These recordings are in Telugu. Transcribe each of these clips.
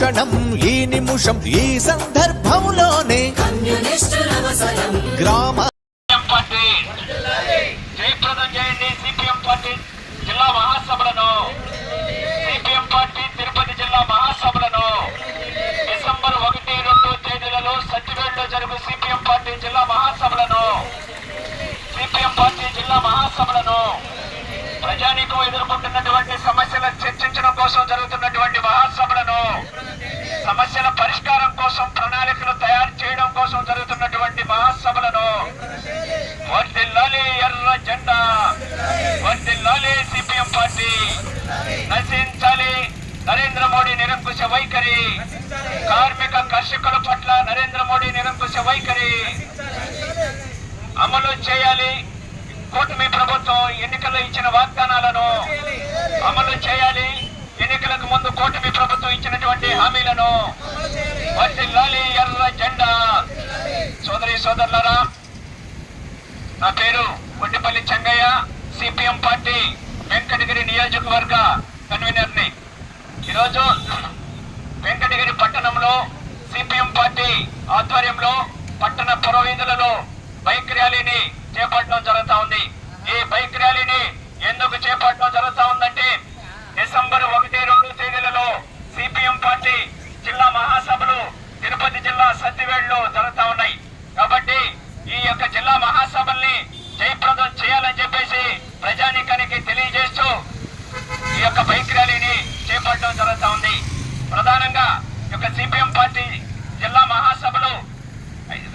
క్షణం ఈ నిమిషం ఈ సందర్భంలోనే. గ్రామ సిపిఎం పార్టీ జయప్రదం చేయండి సిపిఎం పార్టీ జిల్లా మహాసభలను. సిపిఎం పార్టీ తిరుపతి జిల్లా మహాసభలను. డిసెంబర్ ఒకటి రెండు తేదీలలో సత్యవేడులో జరుగు సిపిఎం పార్టీ జిల్లా మహాసభలను. సిపిఎం పార్టీ జిల్లా మహాసభలను. ప్రజానీకం ఎదుర్కొంటున్నటువంటి సమస్యలను చర్చించడం కోసం జరుగుతున్నటువంటి మహాసభలను. సమస్యల పరిష్కారం కోసం ప్రణాళికలు తయారు చేయడం కోసం జరుగుతున్నటువంటి మహాసభలను వర్దిల్లాలి ఎర్ర జెండా వర్దిల్లాలి సిపిఎం పార్టీ నశించాలి నరేంద్ర మోడీ నిరంకుశ వైఖరి కార్మిక కర్షకుల పట్ల నరేంద్ర మోడీ నిరంకుశ వైఖరి అమలు చేయాలి. కూటమి ప్రభుత్వం ఎన్నికల్లో ఇచ్చిన వాగ్దానాలను అమలు చేయాలి. ముందు కూటమి ప్రభుత్వం ఇచ్చినటువంటి హామీలను వర్తిల్లాలి ఎర్ర జెండా. సోదరి సోదరులరా నా పేరు ఒడ్డిపల్లి చెంగయ్య సిపిఎం పార్టీ వెంకటగిరి నియోజకవర్గ కన్వీనర్ని ఈరోజు వెంకటగిరి పట్టణంలో సిపిఎం పార్టీ ఆధ్వర్యంలో పట్టణ పురవీధులలో బైక్ ర్యాలీని చేపట్టడం జరుగుతా ఉంది. ఈ బైక్ ర్యాలీని ఎందుకు చేపట్టడం జరుగుతుంది ఉందంటే డిసెంబర్ ఒకటి రెండు తేదీలలో సిపిఎం పార్టీ జిల్లా మహాసభలు తిరుపతి జిల్లా సత్తివేడులో జరుగుతా ఉన్నాయి కాబట్టి ఈ యొక్క జిల్లా మహాసభల్ని జయప్రదం చేయాలని చెప్పేసి ప్రజానీకానికి తెలియజేస్తూ ఈ యొక్క బైక్ ర్యాలీని చేపట్టడం జరుగుతా ఉంది ప్రధానంగా ఈ యొక్క సిపిఎం పార్టీ జిల్లా మహాసభలు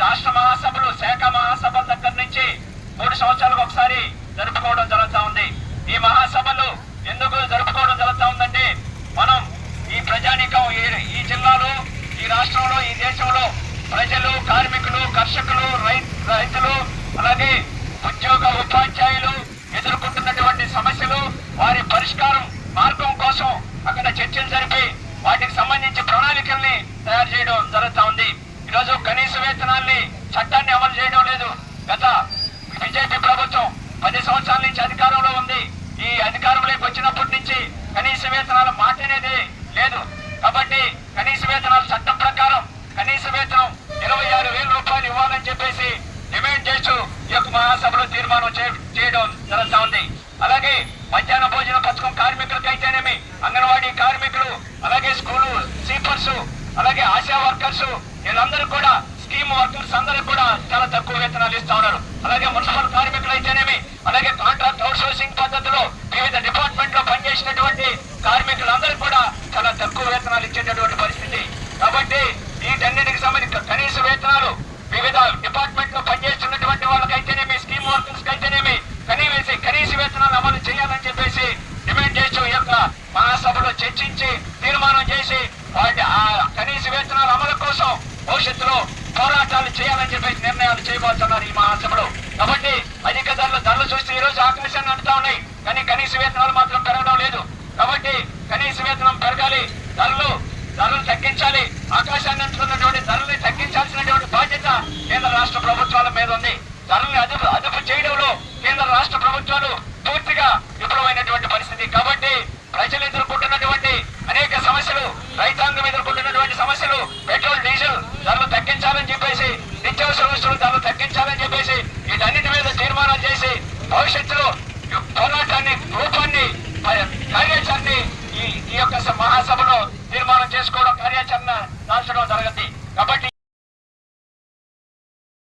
రాష్ట్ర మహాసభలు శాఖ మహాసభల దగ్గర నుంచి మూడు సంవత్సరాలకు ఒకసారి జరుపుకోవడం జరుగుతా ఉంది ఈ మహాసభలు ఎందుకు జరుపుకోవడం జరుగుతా ఉందంటే మనం ఈ ప్రజానీకం ఈ- ఈ జిల్లాలో ఈ రాష్ట్రంలో ఈ దేశంలో ప్రజలు కార్మికులు కర్షకులు రై- రైతులు అలాగే ఉద్యోగ ఉపాధ్యాయులు ఎదుర్కొంటున్నటువంటి సమస్యలు వారి పరిష్కారం మార్గం కోసం అక్కడ చర్చలు జరిపి వాటికి సంబంధించి ప్రణాళికల్ని తయారు చేయడం జరుగుతా ఉంది ఈరోజు కనీస వేతనాల్ని చట్టాన్ని అమలు చేయడం లేదు గత బీజేపీ ప్రభుత్వం పది సంవత్సరాల నుంచి అధికారంలో ఉంది ఈ అధికారంలోకి వచ్చినప్పటి నుంచి కనీస వేతనాల మాట అనేది లేదు కాబట్టి కనీస వేతనాలు చట్టం ప్రకారం కనీస వేతనం ఇరవై ఆరు వేల రూపాయలు ఇవ్వాలని చెప్పేసి డిమాండ్ చేస్తూ ఈ యొక్క మహాసభలో తీర్మానం చేయడం జరుగుతా ఉంది. అలాగే మధ్యాహ్న భోజన పథకం కార్మికులకు అయితేనేమి అంగన్వాడీ కార్మికులు అలాగే స్కూలు సీపర్స్ అలాగే ఆశా వర్కర్స్ వీళ్ళందరూ కూడా స్కీమ్ వర్కర్స్ అందరూ కూడా చాలా తక్కువ వేతనాలు ఇస్తా ఉన్నారు. అలాగే మున్సిపల్ కార్మికులు అయితేనేమి అలాగే కాంట్రాక్ట్ అవుట్ సోర్సింగ్ పద్ధతిలో వివిధ డిపార్ట్మెంట్లో పనిచేసినటువంటి కార్మికులందరూ కూడా చాలా తక్కువ వేతనాలు ఇచ్చేటటువంటి పరిస్థితి కాబట్టి వీటన్నిటికి సంబంధించి కనీస వేతనాలు వివిధ డిపార్ట్మెంట్లో పనిచేస్తున్నటువంటి వాళ్ళకైతేనేమి స్కీమ్ వర్కర్స్ అయితేనేమి కనీస కనీస వేతనాలు అమలు చేయాలని చెప్పేసి డిమాండ్ చేస్తూ ఈ యొక్క మహాసభలో చర్చించి తీర్మానం చేసి వాటి ఆ కనీస వేతనాల అమలు కోసం భవిష్యత్తులో పోరాటాలు చేయాలని చెప్పేసి నిర్ణయాలు చేయబోతున్నారు ఈ మహాసభలో. కాబట్టి అధిక ధరలు ధరలు చూస్తే ఈ రోజు ఆకాశాన్ని అంటుతా ఉన్నాయి. కానీ కనీస వేతనాలు మాత్రం పెరగడం లేదు. కాబట్టి కనీస వేతనం పెరగాలి. ధరలు ధరలు తగ్గించాలి. ఆకాశాన్ని అంటున్నటువంటి ధరల్ని తగ్గించాల్సినటువంటి బాధ్యత కేంద్ర రాష్ట్ర ప్రభుత్వాల మీద ఉంది ధరల్ని అదుపు అదుపు చేయడంలో కేంద్ర రాష్ట్ర ప్రభుత్వాలు పూర్తిగా విఫలమైనటువంటి పరిస్థితి కాబట్టి ప్రజలు ఎదుర్కొంటున్నటువంటి అనేక సమస్యలు రైతాంగం ఎదుర్కొంటున్నటువంటి సమస్యలు పెట్రోల్ డీజిల్ ధరలు తగ్గించాలని చెప్పేసి నిత్యావసర వస్తువులు తగ్గించాలని చెప్పేసి వీటన్నిటి మీద తీర్మానాలు చేసి భవిష్యత్తులో పోరాటాన్ని రూపాన్ని కార్యాచరణ